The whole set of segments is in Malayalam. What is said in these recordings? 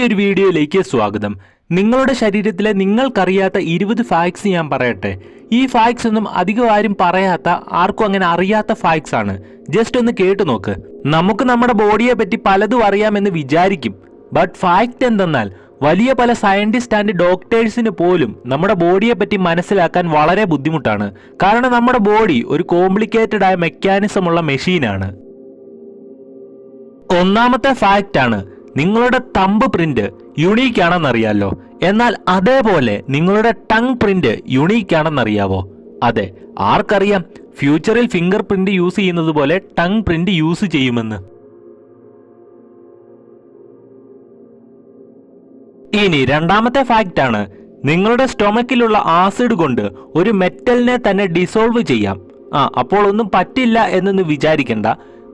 പുതിയൊരു വീഡിയോയിലേക്ക് സ്വാഗതം. നിങ്ങളുടെ ശരീരത്തിലെ നിങ്ങൾക്കറിയാത്ത ഇരുപത് ഫാക്ട്സ് ഞാൻ പറയട്ടെ. ഈ ഫാക്ട്സ് ഒന്നും അധികം ആരും പറയാത്ത ആർക്കും അങ്ങനെ അറിയാത്ത ഫാക്ട്സ് ആണ്. ജസ്റ്റ് ഒന്ന് കേട്ടു നോക്ക്. നമുക്ക് നമ്മുടെ ബോഡിയെ പറ്റി പലതും അറിയാമെന്ന് വിചാരിക്കും. ബട്ട് ഫാക്ട് എന്തെന്നാൽ വലിയ പല സയന്റിസ്റ്റ് ആൻഡ് ഡോക്ടേഴ്സിന് പോലും നമ്മുടെ ബോഡിയെ പറ്റി മനസ്സിലാക്കാൻ വളരെ ബുദ്ധിമുട്ടാണ്. കാരണം നമ്മുടെ ബോഡി ഒരു കോംപ്ലിക്കേറ്റഡ് ആയ മെക്കാനിസം ഉള്ള മെഷീനാണ് ഒന്നാമത്തെ ഫാക്റ്റ് ആണ് നിങ്ങളുടെ തമ്പ് പ്രിന്റ് യുണീക്ക് ആണെന്നറിയാലോ. എന്നാൽ അതേപോലെ നിങ്ങളുടെ ടങ് പ്രിന്റ് യുണീക്ക് ആണെന്നറിയാവോ? അതെ ആർക്കറിയാം ഫ്യൂച്ചറിൽ ഫിംഗർ പ്രിന്റ് യൂസ് ചെയ്യുന്നത് പോലെ ടങ് പ്രിന്റ് യൂസ് ചെയ്യുമെന്ന്. ഇനി രണ്ടാമത്തെ ഫാക്റ്റ് ആണ് നിങ്ങളുടെ സ്റ്റൊമക്കിലുള്ള ആസിഡ് കൊണ്ട് ഒരു മെറ്റലിനെ തന്നെ ഡിസോൾവ് ചെയ്യാം. ആ അപ്പോൾ ഒന്നും പറ്റില്ല എന്നൊന്ന് വിചാരിക്കണ്ട.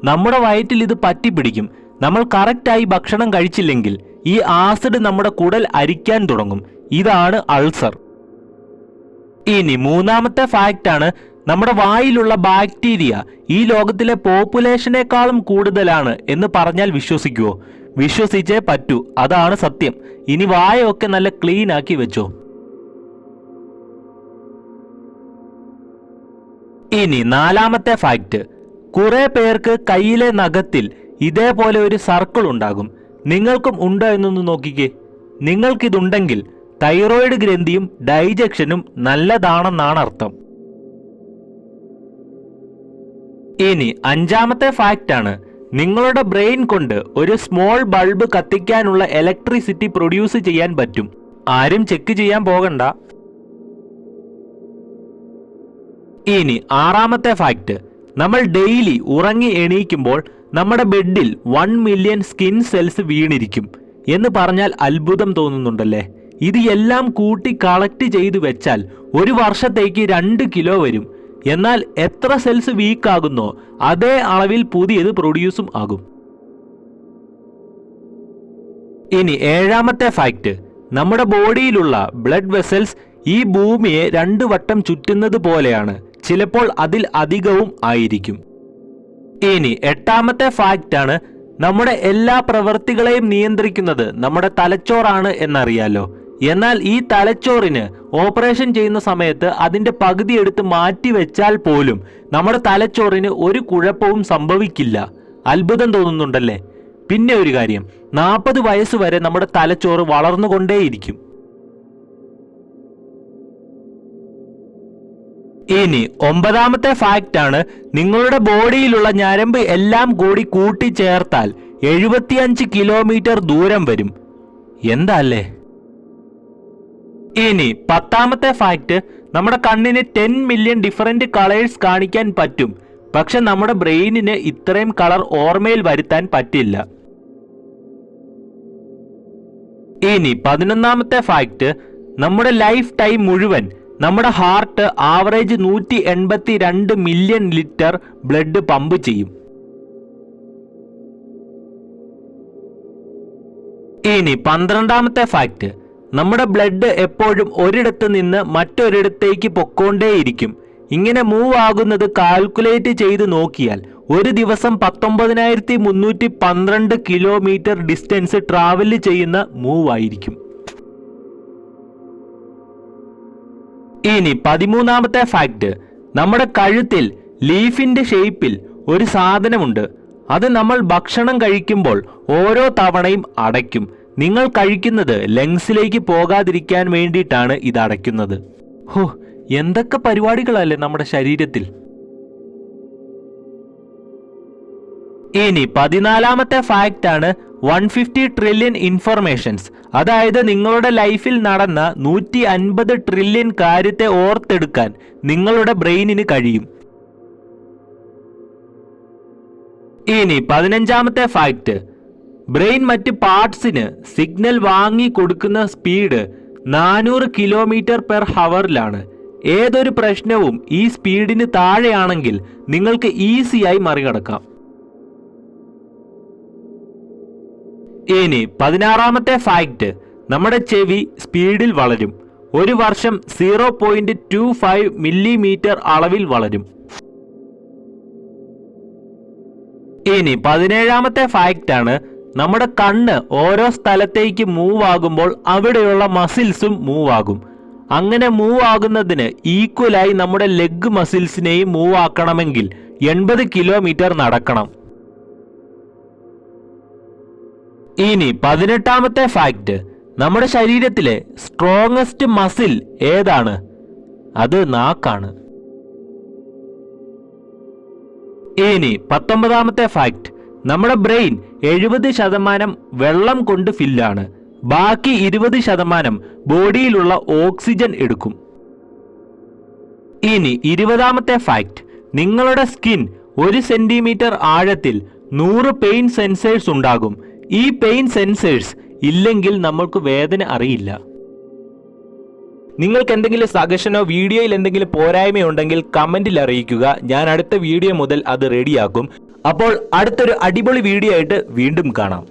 നമ്മുടെ വയറ്റിൽ ഇത് പറ്റിപ്പിടിക്കും. നമ്മൾ കറക്റ്റായി ഭക്ഷണം കഴിച്ചില്ലെങ്കിൽ ഈ ആസിഡ് നമ്മുടെ കുടൽ അരിക്കാൻ തുടങ്ങും. ഇതാണ് അൾസർ. ഇനി മൂന്നാമത്തെ ഫാക്റ്റ് ആണ് നമ്മുടെ വായിലുള്ള ബാക്ടീരിയ ഈ ലോകത്തിലെ പോപ്പുലേഷനേക്കാളും കൂടുതലാണ് എന്ന് പറഞ്ഞാൽ വിശ്വസിക്കുവോ? വിശ്വസിച്ചേ പറ്റൂ. അതാണ് സത്യം. ഇനി വായൊക്കെ നല്ല ക്ലീൻ ആക്കി വെച്ചോ. ഇനി നാലാമത്തെ ഫാക്റ്റ് കുറെ പേർക്ക് കയ്യിലെ നഖത്തിൽ ഇതേപോലെ ഒരു സർക്കിൾ ഉണ്ടാകും. നിങ്ങൾക്കും ഉണ്ടോ എന്നൊന്ന് നോക്കിക്കേ. നിങ്ങൾക്കിതുണ്ടെങ്കിൽ തൈറോയിഡ് ഗ്രന്ഥിയും ഡൈജക്ഷനും നല്ലതാണെന്നാണ് അർത്ഥം. ഇനി അഞ്ചാമത്തെ ഫാക്റ്റ് ആണ് നിങ്ങളുടെ ബ്രെയിൻ കൊണ്ട് ഒരു സ്മോൾ ബൾബ് കത്തിക്കാനുള്ള ഇലക്ട്രിസിറ്റി പ്രൊഡ്യൂസ് ചെയ്യാൻ പറ്റും. ആരും ചെക്ക് ചെയ്യാൻ പോകണ്ട. ഇനി ആറാമത്തെ ഫാക്റ്റ്. നമ്മൾ ഡെയിലി ഉറങ്ങി എണീക്കുമ്പോൾ നമ്മുടെ ബെഡിൽ വൺ മില്യൺ സ്കിൻ സെൽസ് വീണിരിക്കും എന്ന് പറഞ്ഞാൽ അത്ഭുതം തോന്നുന്നുണ്ടല്ലേ? ഇത് എല്ലാം കൂട്ടി കളക്ട് ചെയ്തു വെച്ചാൽ ഒരു വർഷത്തേക്ക് രണ്ട് കിലോ വരും. എന്നാൽ എത്ര സെൽസ് വീക്ക് ആകുന്നോ അതേ അളവിൽ പുതിയത് പ്രൊഡ്യൂസും ആകും. ഇനി ഏഴാമത്തെ ഫാക്റ്റ് നമ്മുടെ ബോഡിയിലുള്ള ബ്ലഡ് വെസൽസ് ഈ ഭൂമിയെ രണ്ടു വട്ടം ചുറ്റുന്നത് പോലെയാണ്. ചിലപ്പോൾ അതിൽ അധികവും ആയിരിക്കും. ഇനി എട്ടാമത്തെ ഫാക്റ്റ് ആണ് നമ്മുടെ എല്ലാ പ്രവൃത്തികളെയും നിയന്ത്രിക്കുന്നത് നമ്മുടെ തലച്ചോറാണ് എന്നറിയാലോ. എന്നാൽ ഈ തലച്ചോറിന് ഓപ്പറേഷൻ ചെയ്യുന്ന സമയത്ത് അതിന്റെ പകുതി എടുത്ത് മാറ്റി വെച്ചാൽ പോലും നമ്മുടെ തലച്ചോറിന് ഒരു കുഴപ്പവും സംഭവിക്കില്ല. അത്ഭുതം തോന്നുന്നുണ്ടല്ലേ? പിന്നെ ഒരു കാര്യം നാൽപ്പത് വയസ്സ് വരെ നമ്മുടെ തലച്ചോറ് വളർന്നുകൊണ്ടേയിരിക്കും. ഇനി ഒമ്പതാമത്തെ ഫാക്റ്റ് ആണ് നിങ്ങളുടെ ബോഡിയിലുള്ള ഞരമ്പ് എല്ലാം കൂടി കൂട്ടിച്ചേർത്താൽ എഴുപത്തിയഞ്ച് കിലോമീറ്റർ ദൂരം വരും. എന്താ അല്ലേ ഇനി പത്താമത്തെ ഫാക്റ്റ് നമ്മുടെ കണ്ണിന് ടെൻ മില്യൺ ഡിഫറെന്റ് കളേഴ്സ് കാണിക്കാൻ പറ്റും. പക്ഷെ നമ്മുടെ ബ്രെയിനിന് ഇത്രയും കളർ ഓർമ്മയിൽ വരുത്താൻ പറ്റില്ല. ഇനി പതിനൊന്നാമത്തെ ഫാക്റ്റ് നമ്മുടെ ലൈഫ് ടൈം മുഴുവൻ നമ്മുടെ ഹാർട്ട് ആവറേജ് നൂറ്റി എൺപത്തി രണ്ട് മില്യൺ ലിറ്റർ ബ്ലഡ് പമ്പ് ചെയ്യും. ഇനി പന്ത്രണ്ടാമത്തെ ഫാക്റ്റ് നമ്മുടെ ബ്ലഡ് എപ്പോഴും ഒരിടത്ത് നിന്ന് മറ്റൊരിടത്തേക്ക് പൊക്കോണ്ടേയിരിക്കും. ഇങ്ങനെ മൂവ് ആകുന്നത് കാൽക്കുലേറ്റ് ചെയ്ത് നോക്കിയാൽ ഒരു ദിവസം പത്തൊമ്പതിനായിരത്തി മുന്നൂറ്റി പന്ത്രണ്ട് കിലോമീറ്റർ ഡിസ്റ്റൻസ് ട്രാവൽ ചെയ്യുന്ന മൂവ് ആയിരിക്കും. ഇനി പതിമൂന്നാമത്തെ ഫാക്ട് നമ്മുടെ കഴുത്തിൽ ലീഫിന്റെ ഷേപ്പിൽ ഒരു സാധനമുണ്ട്. അത് നമ്മൾ ഭക്ഷണം കഴിക്കുമ്പോൾ ഓരോ തവണയും അടയ്ക്കും. നിങ്ങൾ കഴിക്കുന്നത് ലങ്സിലേക്ക് പോകാതിരിക്കാൻ വേണ്ടിയിട്ടാണ് ഇത് അടയ്ക്കുന്നത്. ഹോ എന്തൊക്കെ പരിപാടികളല്ലേ നമ്മുടെ ശരീരത്തിൽ? ഇനി പതിനാലാമത്തെ ഫാക്റ്റ് ആണ് വൺ ഫിഫ്റ്റി ട്രില്യൺ ഇൻഫർമേഷൻസ് അതായത് നിങ്ങളുടെ ലൈഫിൽ നടന്ന നൂറ്റി അൻപത് ട്രില്യൺ കാര്യത്തെ ഓർത്തെടുക്കാൻ നിങ്ങളുടെ ബ്രെയിനിന് കഴിയും. ഇനി പതിനഞ്ചാമത്തെ ഫാക്റ്റ് ബ്രെയിൻ മറ്റ് പാർട്സിന് സിഗ്നൽ വാങ്ങി കൊടുക്കുന്ന സ്പീഡ് നാനൂറ് കിലോമീറ്റർ പെർ ഹവറിലാണ്. ഏതൊരു പ്രശ്നവും ഈ സ്പീഡിന് താഴെയാണെങ്കിൽ നിങ്ങൾക്ക് ഈസിയായി മറികടക്കാം. ഇനി പതിനാറാമത്തെ ഫാക്റ്റ് നമ്മുടെ ചെവി സ്പീഡിൽ വളരും. ഒരു വർഷം zero point two five millimetre അളവിൽ വളരും. ഇനി പതിനേഴാമത്തെ ഫാക്റ്റ് ആണ്. നമ്മുടെ കണ്ണ് ഓരോ സ്ഥലത്തേക്ക് മൂവ് ആകുമ്പോൾ അവിടെയുള്ള മസിൽസും മൂവ് ആകും. അങ്ങനെ മൂവ് ആകുന്നതിന് ഈക്വലായി നമ്മുടെ ലെഗ് മസിൽസിനെയും മൂവ് ആക്കണമെങ്കിൽ എൺപത് കിലോമീറ്റർ നടക്കണം. ഇനി പതിനെട്ടാമത്തെ ഫാക്റ്റ് നമ്മുടെ ശരീരത്തിലെ സ്ട്രോങ്സ്റ്റ് മസിൽ ഏതാണ്? അത് നാക്കാണ്. ഇനി പത്തൊമ്പതാമത്തെ ഫാക്റ്റ് നമ്മുടെ ബ്രെയിൻ എഴുപത് ശതമാനം വെള്ളം കൊണ്ട് ഫില്ലാണ് ബാക്കി ഇരുപത് ശതമാനം ബോഡിയിലുള്ള ഓക്സിജൻ എടുക്കും. ഇനി ഇരുപതാമത്തെ ഫാക്റ്റ് നിങ്ങളുടെ സ്കിൻ ഒരു സെന്റിമീറ്റർ ആഴത്തിൽ നൂറ് പെയിൻ സെൻസേഴ്സ് ഉണ്ടാകും. ഈ പെയിൻ സെൻസേഴ്സ് ഇല്ലെങ്കിൽ നമ്മൾക്ക് വേദന അറിയില്ല. നിങ്ങൾക്ക് എന്തെങ്കിലും സജഷനോ വീഡിയോയിൽ എന്തെങ്കിലും പോരായ്മയുണ്ടെങ്കിൽ കമന്റിൽ അറിയിക്കുക. ഞാൻ അടുത്ത വീഡിയോ മുതൽ അത് റെഡിയാക്കും അപ്പോൾ അടുത്തൊരു അടിപൊളി വീഡിയോ ആയിട്ട് വീണ്ടും കാണാം.